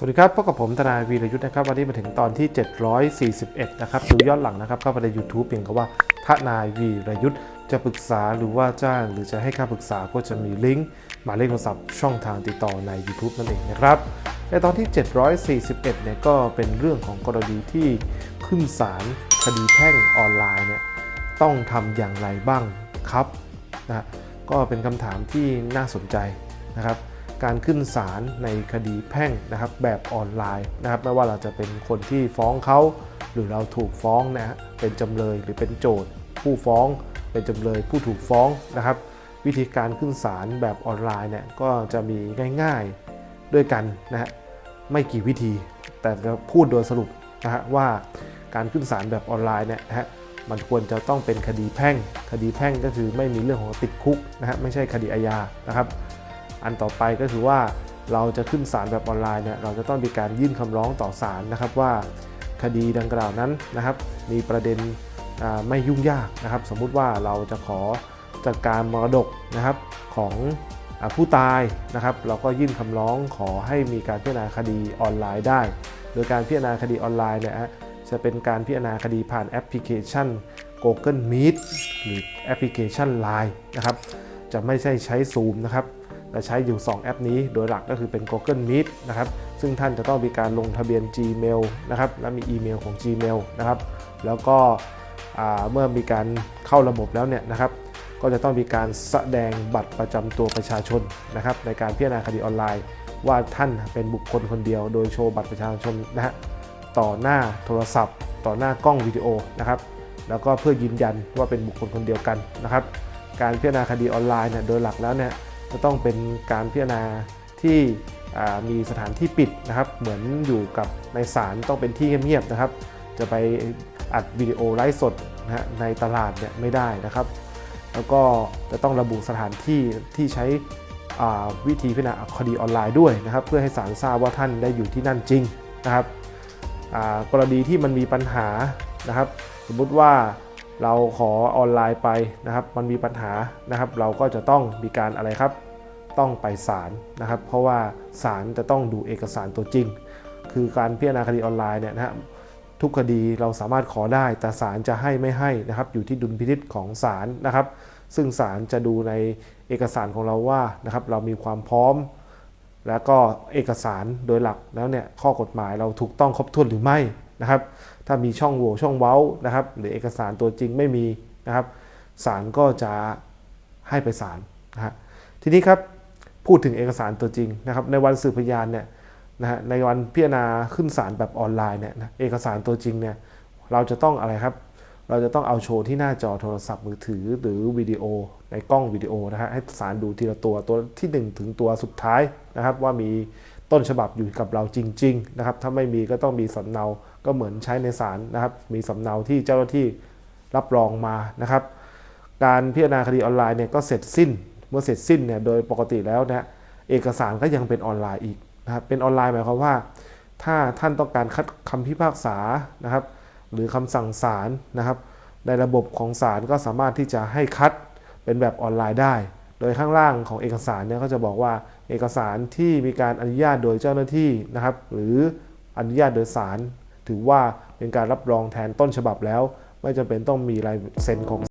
สวัสดีครับพบกับผมทนายวีรยุทธ์นะครับ วันนี้มาถึงตอนที่ 741 นะครับ ดูย้อนหลังนะครับ เข้าไปใน YouTube เพียงคำว่าทนายวีรยุทธ์จะปรึกษาหรือว่าจ้างหรือจะให้ค่าปรึกษาก็จะมีลิงก์หมายเลขโทรศัพท์ช่องทางติดต่อใน YouTube นั่นเองนะครับ ในตอนที่ 741 เนี่ยก็เป็นเรื่องของกรณีที่ขึ้นศาลคดีแพ่งออนไลน์เนี่ยต้องทำอย่างไรบ้างครับนะก็เป็นคำถามที่น่าสนใจนะครับ การขึ้นศาลในคดีแพ่งนะครับแบบออนไลน์นะครับไม่ว่าเราจะเป็นคนที่ฟ้องเขา หรือเราถูกฟ้องนะฮะเป็นจำเลยหรือเป็นโจทย์ ผู้ฟ้อง เป็นจำเลยผู้ถูกฟ้องนะครับ วิธีการขึ้นศาลแบบออนไลน์เนี่ยก็จะมีง่ายๆด้วยกันนะฮะไม่กี่วิธี แต่จะพูดโดยสรุปนะฮะว่าการขึ้นศาลแบบออนไลน์เนี่ยนะฮะมันควรจะต้องเป็นคดีแพ่ง คดีแพ่งก็คือไม่มีเรื่องของติดคุกนะฮะไม่ใช่คดีอาญานะครับ อันต่อไปก็คือว่าเราจะขึ้นศาลแบบออนไลน์เนี่ยเราจะต้องมีการยื่นคำร้องต่อศาลนะครับว่าคดีดังกล่าวนั้นนะครับ มีประเด็นไม่ยุ่งยากนะครับ สมมุติว่าเราจะขอจัดการมรดกนะครับของอผู้ตายนะครับ เราก็ยื่นคำร้องขอให้มีการพิจารณาคดีออนไลน์ได้ โดยการพิจารณาคดีออนไลน์เนี่ยจะเป็นการพิจารณาคดีผ่านแอปพลิเคชัน Google Meet หรือแอปพลิเคชัน Line นะครับจะไม่ใช่ใช้ Zoom นะครับ แต่ใช้อยู่ 2 แอปนี้โดยหลักก็คือเป็น Google Meet นะครับซึ่งท่านจะต้องมีการลงทะเบียน Gmail นะครับและมีอีเมลของ Gmail นะครับแล้วก็เมื่อมีการเข้าระบบแล้วเนี่ยนะครับก็จะต้องมีการแสดงบัตรประจำตัวประชาชนนะครับในการพิจารณาคดีออนไลน์ ว่าท่านเป็นบุคคลคนเดียว โดยโชว์บัตรประชาชนนะฮะต่อหน้าโทรศัพท์ ต่อหน้ากล้องวิดีโอนะครับแล้วก็เพื่อยืนยันว่าเป็นบุคคลคนเดียวกันนะครับการพิจารณาคดีออนไลน์เนี่ยโดยหลักแล้วเนี่ย จะต้องเป็นการพิจารณาที่มีสถานที่ปิดนะครับ เหมือนอยู่กับในศาลต้องเป็นที่เงียบๆนะครับ จะไปอัดวิดีโอไลฟ์สดนะฮะในตลาดเนี่ยไม่ได้นะครับ แล้วก็จะต้องระบุสถานที่ที่ใช้วิธีพิจารณาคดีออนไลน์ด้วยนะครับ เพื่อให้ศาลทราบว่าท่านได้อยู่ที่นั่นจริงนะครับกรณีที่มันมีปัญหานะครับ สมมุติว่าเราขอออนไลน์ไปนะครับ มันมีปัญหานะครับ เราก็จะต้องมีการอะไรครับ ต้องไปศาลนะครับ เพราะว่าศาลจะต้องดูเอกสารตัวจริง คือการพิจารณาคดีออนไลน์เนี่ยนะฮะทุกคดีเราสามารถขอได้ แต่ศาลจะให้ไม่ให้นะครับอยู่ที่ดุลพินิจของศาลนะครับ ซึ่งศาลจะดูในเอกสารของเราว่านะครับเรามีความพร้อม แล้วก็เอกสารโดยหลักแล้วเนี่ยข้อกฎหมายเราถูกต้องครบถ้วนหรือไม่นะครับ ถ้ามีช่องโหว่ช่องเว้านะครับ หรือเอกสารตัวจริงไม่มีนะครับศาลก็จะให้ไปศาลนะฮะทีนี้ครับ พูดถึงเอกสารตัวจริงนะครับในวันสืบพยานเนี่ยนะฮะในวันพิจารณาขึ้นศาลแบบออนไลน์เนี่ยนะเอกสารตัวจริงเนี่ยเราจะต้องอะไรครับ เราจะต้องเอาโชว์ที่หน้าจอโทรศัพท์มือถือหรือวิดีโอ ในกล้องวิดีโอนะฮะให้ศาลดูทีละตัวตัวที่ 1 ถึงตัวสุดท้ายนะครับว่ามีต้นฉบับอยู่กับเราจริงๆนะครับถ้าไม่มีก็ต้องมีสำเนาก็เหมือนใช้ในศาลนะครับ มีสำเนาที่เจ้าหน้าที่รับรองมานะครับ การพิจารณาคดีออนไลน์เนี่ยก็เสร็จสิ้น เมื่อเสร็จสิ้นเนี่ยโดยปกติแล้วนะเอกสารก็ยังเป็นออนไลน์อีกนะครับเป็นออนไลน์หมายความว่า ถ้าท่านต้องการคัดคำพิพากษานะครับ หรือคำสั่งศาลนะครับ ในระบบของศาลก็สามารถที่จะให้คัดเป็นแบบออนไลน์ได้ โดยข้างล่างของเอกสารเนี่ยก็จะบอกว่าเอกสารที่มีการอนุญาตโดยเจ้าหน้าที่นะครับ หรืออนุญาตโดยศาลถือว่าเป็นการรับรองแทนต้นฉบับแล้ว ไม่จำเป็นต้องมีลายเซ็นของ